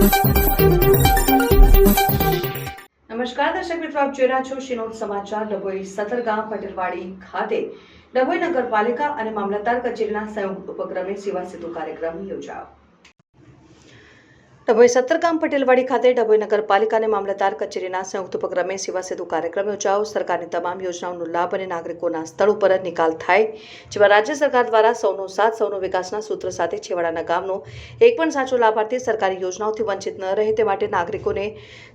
નમસ્કાર, દર્શક મિત્રો, આપ જોઈ રહ્યા છો શિનોર સમાચાર, ડભોઈ સતરગામ પટેલવાડી ખાતે. ડભોઈ નગરપાલિકા અને મામલતદાર કચેરીના સંયુક્ત ઉપક્રમે સેવા સેતુ કાર્યક્રમ યોજાયો. ડભોઈ સત્તરગામ પટેલવાડી ખાતે ડભોઈ નગરપાલિકા અને મામલતદાર કચેરીના સંયુક્ત ઉપક્રમે સેવા સેતુ કાર્યક્રમ યોજાયો. સરકારની તમામ યોજનાઓનો લાભ અને નાગરિકોના સ્થળ ઉપર નિકાલ થાય, જેમાં રાજ્ય સરકાર દ્વારા સૌનો સાથ, સૌનો વિકાસના સૂત્ર સાથે છેવાડાના ગામનો એક પણ સાચો લાભાર્થી સરકારી યોજનાઓથી વંચિત ન રહે તે માટે નાગરિકોને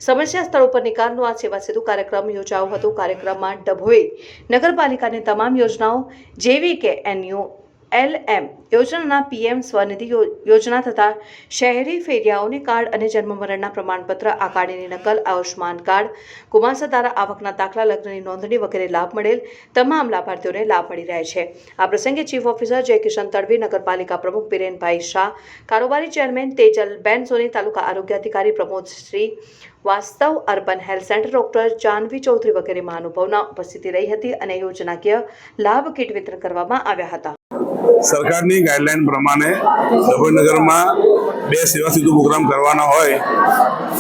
સમસ્યા સ્થળ ઉપર નિકાલનો આ સેવા સેતુ કાર્યક્રમ યોજાયો હતો. કાર્યક્રમમાં ડભોઈ નગરપાલિકાની તમામ યોજનાઓ જેવી કે એનયુ એલ એમ યોજનાના પીએમ સ્વનિધિ યોજના તથા શહેરી ફેરિયાઓની કાર્ડ અને જન્મ મરણના પ્રમાણપત્ર આ કાર્ડની નકલ આયુષ્માન કાર્ડ કુમાસા દ્વારા આવકના દાખલા, લગ્નની નોંધણી વગેરે લાભ મળેલ તમામ લાભાર્થીઓને લાભ મળી રહે છે. આ પ્રસંગે ચીફ ઓફિસર જયકિશન તડવી, નગરપાલિકા પ્રમુખ બિરેનભાઈ શાહ, કારોબારી ચેરમેન તેજલબેન સોની, તાલુકા આરોગ્ય અધિકારી Pramod Shrivastav urban health centre, doctor Janvi Chaudhary વગેરે મહાનુભાવના ઉપસ્થિતિ રહી હતી અને યોજનાકીય લાભ કીટ વિતરણ કરવામાં આવ્યા હતા. સરકારની ગાઈડલાઈન પ્રમાણે ડભોઈનગરમાં બે સેવા સેતુ પ્રોગ્રામ કરવાના હોય,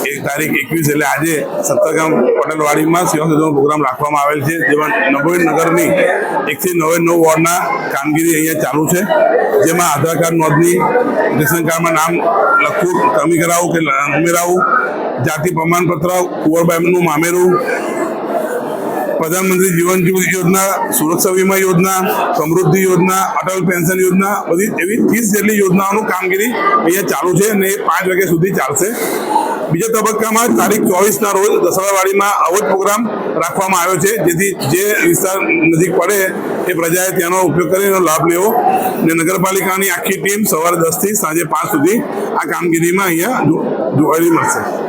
એક તારીખ એકવીસ એટલે આજે સત્તરગામ પટેલવાડીમાં સેવા સેતુનો પ્રોગ્રામ રાખવામાં આવેલ છે, જેમાં નગરની એકથી નવે નવ વોર્ડના કામગીરી અહીંયા ચાલુ છે, જેમાં આધાર કાર્ડ નોંધણી, રેશન કાર્ડમાં નામ લખવું, કમી કરાવવું કે ઉમેરાવું, જાતિ પ્રમાણપત્ર કુંવરબાઈનું મામેરું પ્રધાનમંત્રી જીવન જ્યોતિ યોજના, સુરક્ષા વીમા યોજના, સમૃદ્ધિ યોજના, અટલ પેન્શન યોજના, બધી એવી ત્રીસ જેટલી યોજનાઓનું કામગીરી અહીંયા ચાલુ છે અને એ પાંચ વાગ્યા સુધી ચાલશે. બીજા તબક્કામાં તારીખ ચોવીસના રોજ દસરાવાડીમાં આવો જ પ્રોગ્રામ રાખવામાં આવ્યો છે, જેથી જે વિસ્તાર નજીક પડે એ પ્રજાએ તેનો ઉપયોગ કરી એનો લાભ લેવો. અને નગરપાલિકાની આખી ટીમ સવારે દસથી સાંજે પાંચ સુધી આ કામગીરીમાં અહીંયા જો- જોડાયેલી મળશે.